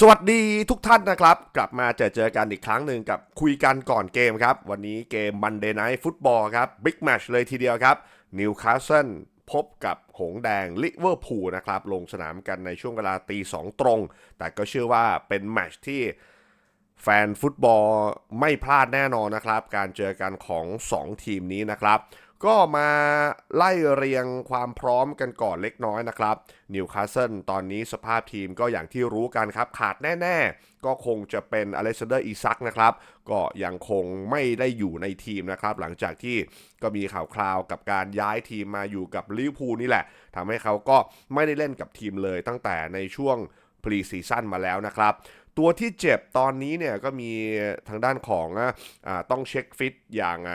สวัสดีทุกท่านนะครับ กลับมาเจอเจอกันอีกครั้งหนึ่งกับคุยกันก่อนเกมครับ วันนี้เกม Monday Night Football ครับบิ๊กแมชเลยทีเดียวครับนิวคาสเซิลพบกับหงแดงลิเวอร์พูลนะครับ ลงสนามกันในช่วงเวลาตีสองตรง แต่ก็เชื่อว่าเป็นแมชที่แฟนฟุตบอลไม่พลาดแน่นอนนะครับ การเจอกันของ 2 ทีมนี้นะครับ ก็มาไล่เรียงความพร้อมกันก่อนเล็กน้อยนะครับนิวคาสเซิลตอนนี้สภาพทีมก็อย่างที่รู้กันครับ ขาดแน่ๆ ก็คงจะเป็นอเล็กซานเดอร์อีซักนะครับ ก็ยังคงไม่ได้อยู่ในทีมนะครับ หลังจากที่ก็มีข่าวคราวกับการย้ายทีมมาอยู่กับลิเวอร์พูลนี่แหละทำให้เขาก็ไม่ได้เล่นกับทีมเลยตั้งแต่ในช่วงพรีซีซั่นมาแล้วนะครับตัวที่เจ็บตอนนี้เนี่ยก็มีทางด้านของอต้องเช็คฟิตอย่างอ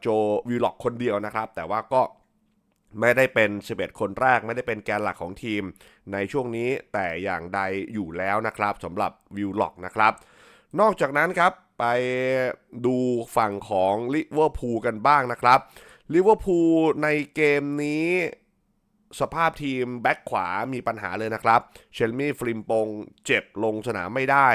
โจวิลล็อกคนเดียวนะครับ แต่ว่าก็ไม่ได้เป็น 11 คนแรก ไม่ได้เป็นแกนหลักของทีม ในช่วงนี้แต่อย่างใดอยู่แล้วนะครับสำหรับวิลล็อกนะครับ นอกจากนั้นครับไปดูฝั่งของลิเวอร์พูลกันบ้างนะครับลิเวอร์พูลในเกมนี้สภาพทีมแบ็คขวามีปัญหาเลยนะครับ เชลมี่ฟริมปงเจ็บลงสนามไม่ได้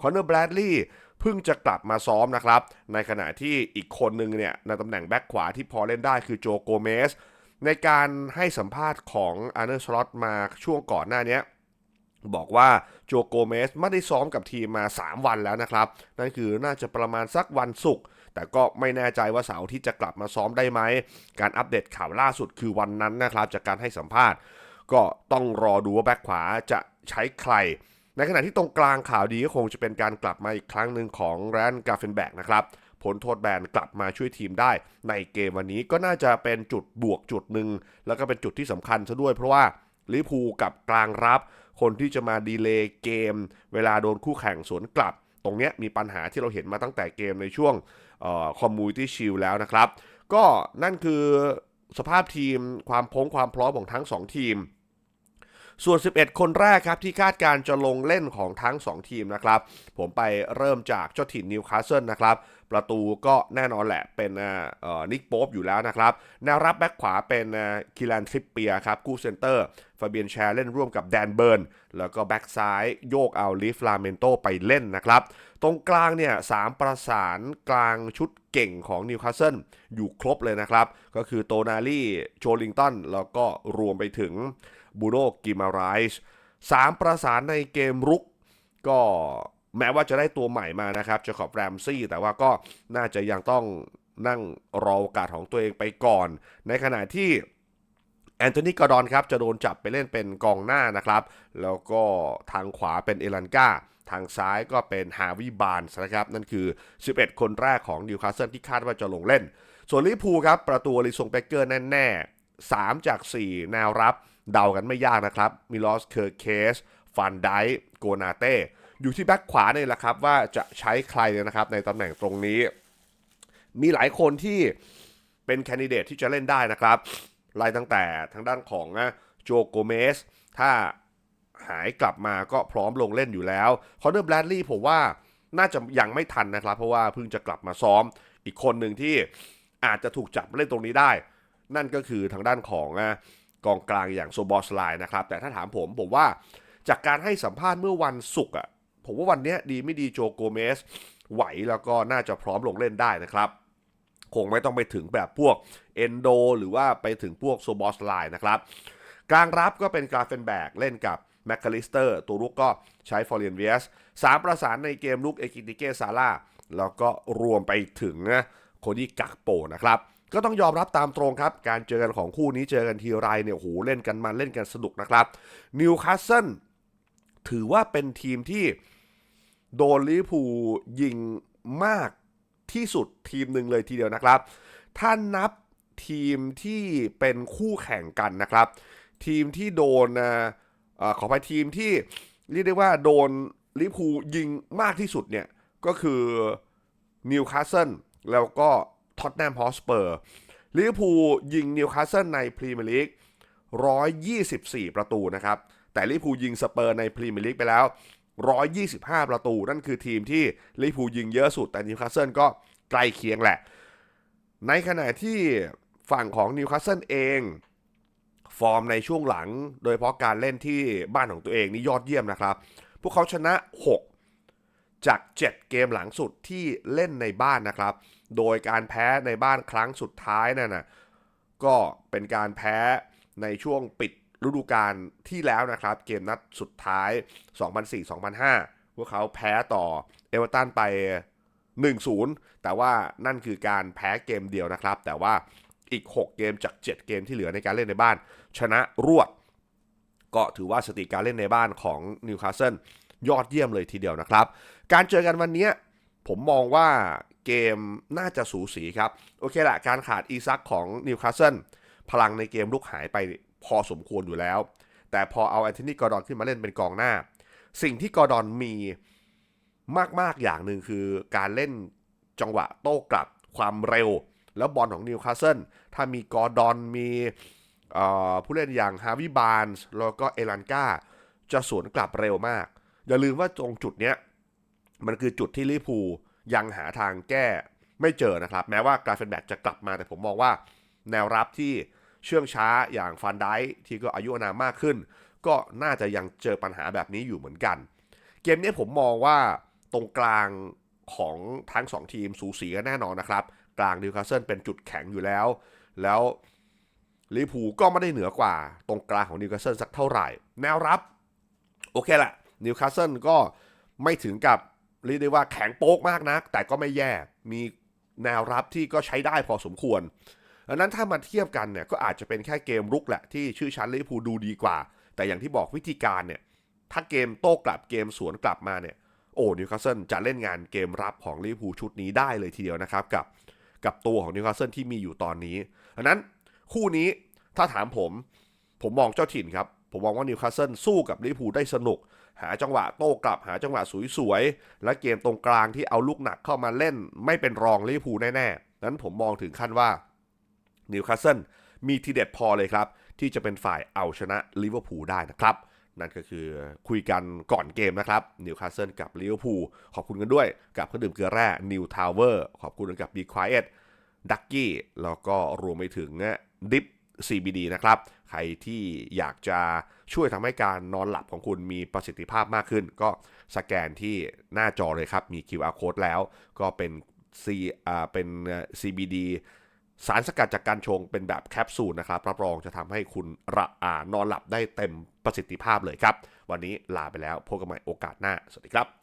คอนเนอร์แบรดลีย์ เพิ่งจะกลับมาซ้อมนะครับ ในขณะที่อีกคนหนึ่งเนี่ยในตำแหน่งแบ็คขวาที่พอเล่นได้คือโจโกเมสในการให้สัมภาษณ์ของอาร์เนอร์สล็อตมาช่วงก่อนหน้านี้บอกว่าโจโกเมสไม่ได้ซ้อมกับทีมมา 3 วันแล้วนะครับ นั่นคือน่าจะประมาณสักวันศุกร์แต่ก็ไม่แน่ใจว่าเสาร์ที่จะกลับมาซ้อมได้ไหม การอัปเดตข่าวล่าสุดคือวันนั้นนะครับ จากการให้สัมภาษณ์ ก็ต้องรอดูว่าแบ็คขวาจะใช้ใคร ในขณะที่ตรงกลางข่าวดีก็คงจะเป็นการกลับมาอีกครั้งหนึ่งของแรนกาเฟนแบกนะครับผลโทษแบนกลับมาช่วยทีมได้ในเกมวันนี้ก็น่าจะเป็นจุดบวกจุดหนึ่งแล้วก็เป็นจุดที่สำคัญซะด้วย เพราะว่าลิพูกับกลางรับ คนที่จะมาดีเลย์เกม เวลาโดนคู่แข่งสวนกลับ ตรงนี้มีปัญหาที่เราเห็นมาตั้งแต่เกมในช่วงคอมมูนิตี้ชิลแล้วนะครับ ก็นั่นคือสภาพทีมความพร้อมความพร้อมของทั้ง 2 ทีม ส่วน 11 คนแรกครับที่คาดการจะลงเล่นของทั้ง 2 ทีมนะครับ ผมไปเริ่มจากเจ้าถิ่นนิวคาสเซิลนะครับ ประตูก็แน่นอนแหละเป็นนิกโป๊ปอยู่แล้วนะครับแนวรับแบ็คขวาเป็นคิลันทริปเปียครับกู้เซนเตอร์ฟาเบียนแชร์เล่นร่วมกับแดนเบิร์น แล้วก็แบ็กซ้ายโยกเอาลิฟลาเมนโตไปเล่นนะครับ ตรงกลางเนี่ยสามประสานกลางชุดเก่งของนิวคาสเซิลอยู่ครบเลยนะครับ ก็คือโตนาลี่โจลิงตันแล้วก็รวมไปถึงบูโรกิมาไรส์สามประสานในเกมรุกก็ แม้ว่าจะได้ตัวใหม่มานะครับจะขอบแรมซี่แต่ว่าก็น่าจะยังต้องนั่งรอโอกาสของตัวเองไปก่อน ในขณะที่แอนโทนีกอร์ดอนครับจะโดนจับไปเล่นเป็นกองหน้านะครับ แล้วก็ทางขวาเป็นเอลันกาทางซ้ายก็เป็นฮาวิบานนะครับ นั่นคือ 11 คนแรกของนิวคาสเซิลที่คาดว่าจะลงเล่น ส่วนลิพูครับ ประตูลิซงเบเกอร์แน่ๆ 3 จาก 4 แนวรับ เดากันไม่ยากนะครับมิลอสเคอร์เคสฟันไดโกนาเต้ อยู่ที่แบ็คขวาเนี่ยแหละครับว่าจะใช้ใครนะครับในตำแหน่งตรงนี้ มีหลายคนที่เป็นแคนดิเดตที่จะเล่นได้นะครับไล่ตั้งแต่ทางด้านของโจโกเมสถ้าหายกลับมาก็พร้อมลงเล่นอยู่แล้วคอนเนอร์แบรดลีย์ผมว่าน่าจะยังไม่ทันนะครับ เพราะว่าเพิ่งจะกลับมาซ้อมอีกคนหนึ่งที่อาจจะถูกจับเล่นตรงนี้ได้ นั่นก็คือทางด้านของกองกลางอย่างโซบอสไลน์นะครับ แต่ถ้าถามผมผมว่าจากการให้สัมภาษณ์เมื่อวันศุกร์อะ ผมว่าวันนี้ดีไม่ดีโจโกเมสไหวแล้วก็น่าจะพร้อมลงเล่นได้นะครับคงไม่ต้องไปถึงแบบพวกเอนโดหรือว่าไปถึงพวกโซบอสไลน์นะครับกลางรับก็เป็นกราเฟนแบกเล่นกับแมคคาลิสเตอร์ตัวลุกก็ใช้ฟอร์เรียนเวียสสามประสานในเกมลุกเอกิติเกซาร่าแล้วก็รวมไปถึงนะโคดี้กักโปนะครับ ก็ต้องยอมรับตามตรงครับ การเจอกันของคู่นี้เจอกันทีไรเนี่ยโหเล่นกันมันเล่นกันสนุกนะครับนิวคาสเซิลถือว่าเป็นทีมที่ โดนลิเวอร์พูลยิงมากที่สุดทีมหนึ่งเลยทีเดียวนะครับ ถ้านับทีมที่เป็นคู่แข่งกันนะครับ ทีมที่โดนอขอไปทีมที่เรียกได้ว่าโดนลิเวอร์พูลยิงมากที่สุดเนี่ย ก็คือนิวคาสเซิลแล้วก็ท็อตแนมฮอสเปอร์ลิเวอร์พูลยิงนิวคาสเซิลในพรีเมียร์ลีก124 ประตูนะครับ แต่ลิเวอร์พูลยิงสเปอร์ในพรีเมียร์ลีกไปแล้ว 125 ประตู นั่นคือทีมที่ลิพูยิงเยอะสุด แต่นิวคาสเซิลก็ใกล้เคียงแหละ ในขณะที่ฝั่งของนิวคาสเซิลเอง ฟอร์มในช่วงหลัง โดยเฉพาะการเล่นที่บ้านของตัวเองนี่ยอดเยี่ยมนะครับ พวกเขาชนะ 6 จาก 7 เกมหลังสุดที่เล่นในบ้านนะครับ โดยการแพ้ในบ้านครั้งสุดท้ายนั่นนะก็เป็นการแพ้ในช่วงปิด ฤดูกาลที่แล้วนะครับ เกมนัดสุดท้าย 2004-2005 พวกเขาแพ้ต่อเอเวอร์ตันไป 1-0 แต่ว่านั่นคือการแพ้เกมเดียวนะครับ แต่ว่าอีก 6 เกมจาก 7 เกมที่เหลือในการเล่นในบ้าน ชนะรวด ก็ถือว่าสติการเล่นในบ้านของนิวคาสเซิลยอดเยี่ยมเลยทีเดียวนะครับ การเจอกันวันนี้ผมมองว่าเกมน่าจะสูสีครับ โอเคละการขาดอีซักของนิวคาสเซิลพลังในเกมลุกหายไป พอสมควรอยู่แล้ว แต่พอเอาแอนโทนีกอร์ดอนขึ้นมาเล่นเป็นกองหน้า สิ่งที่กอร์ดอนมีมาก ๆ อย่างหนึ่งคือการเล่นจังหวะโต้กลับความเร็ว แล้วบอลของนิวคาสเซิลถ้ามีกอร์ดอนมีเอ่อผู้เล่นอย่างฮาวิบานส์แล้วก็เอลันกาจะสวนกลับเร็วมาก อย่าลืมว่าตรงจุดเนี้ยมันคือจุดที่ลิพูยังหาทางแก้ไม่เจอนะครับ แม้ว่ากราเฟนแบกจะกลับมาแต่ผมมองว่าแนวรับที่ เชื่องช้าอย่างฟันไดค์ที่ก็อายุอานามมากขึ้น ก็น่าจะยังเจอปัญหาแบบนี้อยู่เหมือนกัน เกมนี้ผมมองว่าตรงกลางของทั้งสองทีมสูสีกันแน่นอนนะครับ กลางนิวคาสเซิลเป็นจุดแข็งอยู่แล้ว แล้วลิพูก็ไม่ได้เหนือกว่าตรงกลางของนิวคาสเซิลสักเท่าไหร่ แนวรับ โอเคแหละนิวคาสเซิลก็ไม่ถึงกับเรียกได้ว่าแข็งโป๊กมากนัก แต่ก็ไม่แย่มีแนวรับที่ก็ใช้ได้พอสมควร ดังนั้นถ้ามาเทียบกันเนี่ยก็อาจจะเป็นแค่เกมรุกแหละที่ชื่อชั้นลิเวอร์พูลดูดีกว่า แต่อย่างที่บอกวิธีการเนี่ยถ้าเกมโต้กลับเกมสวนกลับมาเนี่ยโอ้นิวคาสเซิลจะเล่นงานเกมรับของลิเวอร์พูลชุดนี้ได้เลยทีเดียวนะครับกับกับตัวของนิวคาสเซิลที่มีอยู่ตอนนี้ดังนั้นคู่นี้ถ้าถามผมผมมองเจ้าถิ่นครับ ผมมองว่านิวคาสเซิลสู้กับลิเวอร์พูลได้สนุก หาจังหวะโต้กลับหาจังหวะสวยๆ และเกมตรงกลางที่เอาลูกหนักเข้ามาเล่นไม่เป็นรองลิเวอร์พูลแน่ๆนั้นผมมองถึงขั้นว่า นิวคาสเซิลมีทีเด็ดพอเลยครับ ที่จะเป็นฝ่ายเอาชนะลิเวอร์พูลได้นะครับ นั่นก็คือคุยกันก่อนเกมนะครับนิวคาสเซิลกับลิเวอร์พูลขอบคุณกันด้วยกับเครื่องดื่มเกลือแร่นิวทาวเวอร์ขอบคุณกับ Be Quiet ดักกี้แล้วก็รวมไปถึงดิฟ CBD นะครับ ใครที่อยากจะช่วยทำให้การนอนหลับของคุณมีประสิทธิภาพมากขึ้น ก็สแกนที่หน้าจอเลยครับ มี QR code แล้ว ก็เป็น C อ่าเป็น CBD สารสกัดจากการชงเป็นแบบแคปซูลนะครับรับรองจะทำให้คุณระอานอนหลับได้เต็มประสิทธิภาพเลยครับ วันนี้ลาไปแล้วพบกันใหม่โอกาสหน้า สวัสดีครับ